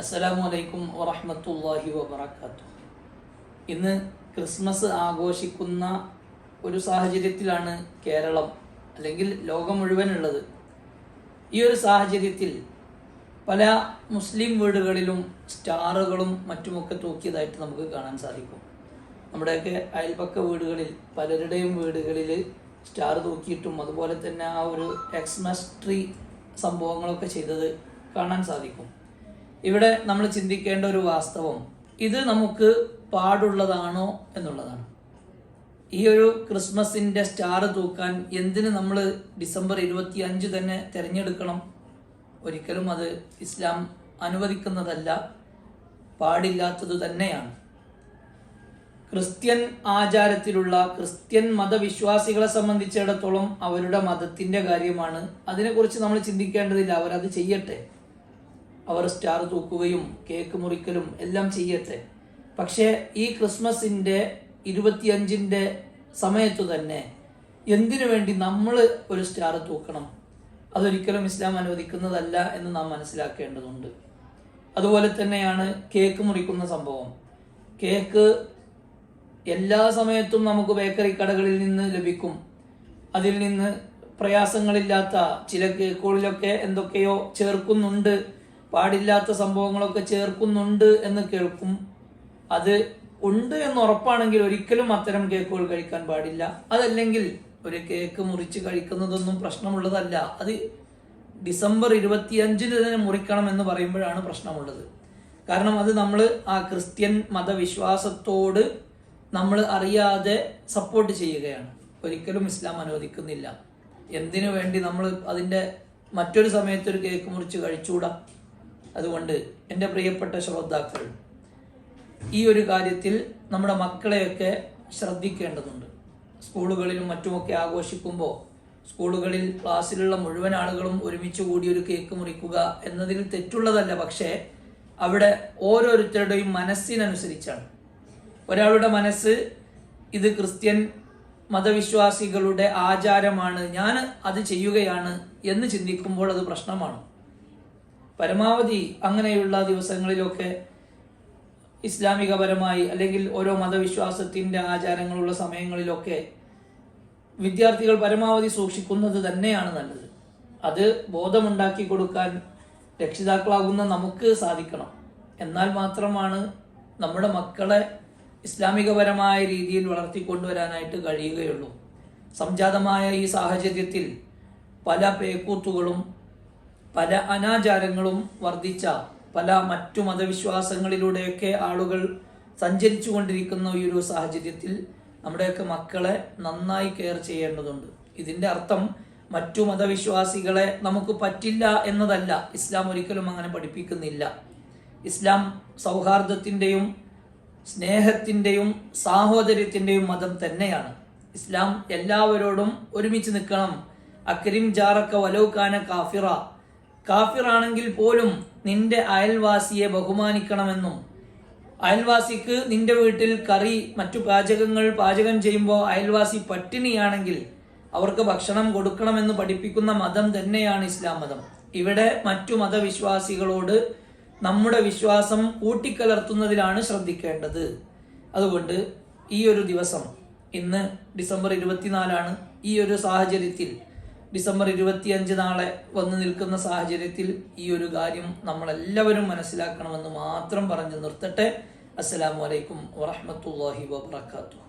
അസ്സലാമു അലൈക്കും വറഹ്മത്തുള്ളാഹി വബറകാതുഹു ഇന്ന് ക്രിസ്മസ് ആഘോഷിക്കുന്ന ഒരു സാഹചര്യത്തിലാണ് കേരളം അല്ലെങ്കിൽ ലോകം മുഴുവനുള്ളത്. ഈ ഒരു സാഹചര്യത്തിൽ പല മുസ്ലിം വീടുകളിലും സ്റ്റാറുകളും മറ്റുമൊക്കെ തൂക്കിയതായിട്ട് നമുക്ക് കാണാൻ സാധിക്കും. നമ്മുടെയൊക്കെ അയൽപക്ക വീടുകളിൽ പലരുടെയും വീടുകളിൽ സ്റ്റാർ തൂക്കിയിട്ടും അതുപോലെ തന്നെ ആ ഒരു എക്സ്മസ് ട്രീ സംഭവങ്ങളൊക്കെ ചെയ്തത് കാണാൻ സാധിക്കും. ഇവിടെ നമ്മൾ ചിന്തിക്കേണ്ട ഒരു വാസ്തവം ഇത് നമുക്ക് പാടുള്ളതാണോ എന്നുള്ളതാണ്. ഈ ഒരു ക്രിസ്മസിന്റെ സ്റ്റാർ തൂക്കാൻ എന്തിന് നമ്മൾ ഡിസംബർ ഇരുപത്തി അഞ്ച് തന്നെ തിരഞ്ഞെടുക്കണം? ഒരിക്കലും അത് ഇസ്ലാം അനുവദിക്കുന്നതല്ല പാടില്ലാത്തത് തന്നെയാണ്. ക്രിസ്ത്യൻ ആചാരത്തിലുള്ള ക്രിസ്ത്യൻ മതവിശ്വാസികളെ സംബന്ധിച്ചിടത്തോളം അവരുടെ മതത്തിന്റെ കാര്യമാണ്. അതിനെക്കുറിച്ച് നമ്മൾ ചിന്തിക്കേണ്ടതില്ല അവരത് ചെയ്യട്ടെ. അവർ സ്റ്റാർ തൂക്കുകയും കേക്ക് മുറിക്കലും എല്ലാം ചെയ്യട്ടെ. പക്ഷേ ഈ ക്രിസ്മസിന്റെ ഇരുപത്തിയഞ്ചിന്റെ സമയത്തു തന്നെ എന്തിനു വേണ്ടി നമ്മൾ ഒരു സ്റ്റാർ തൂക്കണം? അതൊരിക്കലും ഇസ്ലാം അനുവദിക്കുന്നതല്ല എന്ന് നാം മനസ്സിലാക്കേണ്ടതുണ്ട്. അതുപോലെ തന്നെയാണ് കേക്ക് മുറിക്കുന്ന സംഭവം. കേക്ക് എല്ലാ സമയത്തും നമുക്ക് ബേക്കറി കടകളിൽ നിന്ന് ലഭിക്കും. അതിൽ നിന്ന് പ്രയാസങ്ങളില്ലാത്ത ചില കേക്കുകളിലൊക്കെ എന്തൊക്കെയോ ചേർക്കുന്നുണ്ട് പാടില്ലാത്ത സംഭവങ്ങളൊക്കെ ചേർക്കുന്നുണ്ട് എന്ന് കേൾക്കും. അത് ഉണ്ട് എന്ന് ഉറപ്പാണെങ്കിൽ ഒരിക്കലും അത്തരം കേക്കുകൾ കഴിക്കാൻ പാടില്ല. അതല്ലെങ്കിൽ ഒരു കേക്ക് മുറിച്ച് കഴിക്കുന്നതൊന്നും പ്രശ്നമുള്ളതല്ല. അത് ഡിസംബർ ഇരുപത്തിയഞ്ചിന് തന്നെ മുറിക്കണം എന്ന് പറയുമ്പോഴാണ് പ്രശ്നമുള്ളത്. കാരണം അത് നമ്മൾ ആ ക്രിസ്ത്യൻ മതവിശ്വാസത്തോട് നമ്മൾ അറിയാതെ സപ്പോർട്ട് ചെയ്യുകയാണ്. ഒരിക്കലും ഇസ്ലാം അനുവദിക്കുന്നില്ല. എന്തിനു വേണ്ടി നമ്മൾ അതിന്റെ മറ്റൊരു സമയത്തൊരു കേക്ക് മുറിച്ച് കഴിച്ചുകൂടാ അതുകൊണ്ട് എന്റെ പ്രിയപ്പെട്ട ശ്രോതാക്കൾ ഈ ഒരു കാര്യത്തിൽ നമ്മുടെ മക്കളെയൊക്കെ ശ്രദ്ധിക്കേണ്ടതുണ്ട്. സ്കൂളുകളിലും മറ്റുമൊക്കെ ആഘോഷിക്കുമ്പോൾ സ്കൂളുകളിൽ ക്ലാസ്സിലുള്ള മുഴുവൻ ആളുകളും ഒരുമിച്ച് കൂടി ഒരു കേക്ക് മുറിക്കുക എന്നതിൽ തെറ്റുള്ളതല്ല പക്ഷേ അവിടെ ഓരോരുത്തരുടെയും മനസ്സിനനുസരിച്ചാണ്. ഒരാളുടെ മനസ്സ് ഇത് ക്രിസ്ത്യൻ മതവിശ്വാസികളുടെ ആചാരമാണ് ഞാൻ അത് ചെയ്യുകയാണ് എന്ന് ചിന്തിക്കുമ്പോൾ അത് പ്രശ്നമാണ്. പരമാവധി അങ്ങനെയുള്ള ദിവസങ്ങളിലൊക്കെ ഇസ്ലാമികപരമായി അല്ലെങ്കിൽ ഓരോ മതവിശ്വാസത്തിന്റെ ആചാരങ്ങളുള്ള സമയങ്ങളിലൊക്കെ വിദ്യാർത്ഥികൾ പരമാവധി സൂക്ഷിക്കുന്നത് തന്നെയാണ് നല്ലത്. അത് ബോധമുണ്ടാക്കി കൊടുക്കാൻ രക്ഷിതാക്കളാകുന്ന നമുക്ക് സാധിക്കണം. എന്നാൽ മാത്രമാണ് നമ്മുടെ മക്കളെ ഇസ്ലാമികപരമായ രീതിയിൽ വളർത്തിക്കൊണ്ടുവരാനായിട്ട് കഴിയുകയുള്ളൂ. സംജാതമായ ഈ സാഹചര്യത്തിൽ പല പേക്കൂത്തുകളും പല അനാചാരങ്ങളും വർദ്ധിച്ച പല മറ്റു മതവിശ്വാസങ്ങളിലൂടെയൊക്കെ ആളുകൾ സഞ്ചരിച്ചു കൊണ്ടിരിക്കുന്ന ഈ ഒരു സാഹചര്യത്തിൽ നമ്മുടെയൊക്കെ മക്കളെ നന്നായി കെയർ ചെയ്യേണ്ടതുണ്ട്. ഇതിന്റെ അർത്ഥം മറ്റു മതവിശ്വാസികളെ നമുക്ക് പറ്റില്ല എന്നതല്ല. ഇസ്ലാം ഒരിക്കലും അങ്ങനെ പഠിപ്പിക്കുന്നില്ല. ഇസ്ലാം സൗഹാർദ്ദത്തിന്റെയും സ്നേഹത്തിന്റെയും സാഹോദര്യത്തിന്റെയും മതം തന്നെയാണ്. ഇസ്ലാം എല്ലാവരോടും ഒരുമിച്ച് നിൽക്കണം. അക്രിം ജാറക്ക വലൗക്കാന കാഫിറ കാഫിറാണെങ്കിൽ പോലും നിന്റെ അയൽവാസിയെ ബഹുമാനിക്കണമെന്നും അയൽവാസിക്ക് നിന്റെ വീട്ടിൽ കറി മറ്റു പാചകങ്ങൾ പാചകം ചെയ്യുമ്പോൾ അയൽവാസി പട്ടിണിയാണെങ്കിൽ അവർക്ക് ഭക്ഷണം കൊടുക്കണമെന്ന് പഠിപ്പിക്കുന്ന മതം തന്നെയാണ് ഇസ്ലാം മതം. ഇവിടെ മറ്റു മതവിശ്വാസികളോട് നമ്മുടെ വിശ്വാസം കൂട്ടിക്കലർത്തുന്നതിലാണ് ശ്രദ്ധിക്കേണ്ടത്. അതുകൊണ്ട് ഈ ഒരു ദിവസം ഇന്ന് ഡിസംബർ ഇരുപത്തിനാലാണ് ഈ ഒരു സാഹചര്യത്തിൽ ഡിസംബർ ഇരുപത്തിയഞ്ച് നാളെ വന്നു നിൽക്കുന്ന സാഹചര്യത്തിൽ ഈ ഒരു കാര്യം നമ്മളെല്ലാവരും മനസ്സിലാക്കണമെന്ന് മാത്രം പറഞ്ഞു നിർത്തട്ടെ. അസ്സലാമു അലൈക്കും വറഹമത്തല്ലാഹി വബർക്കാത്തു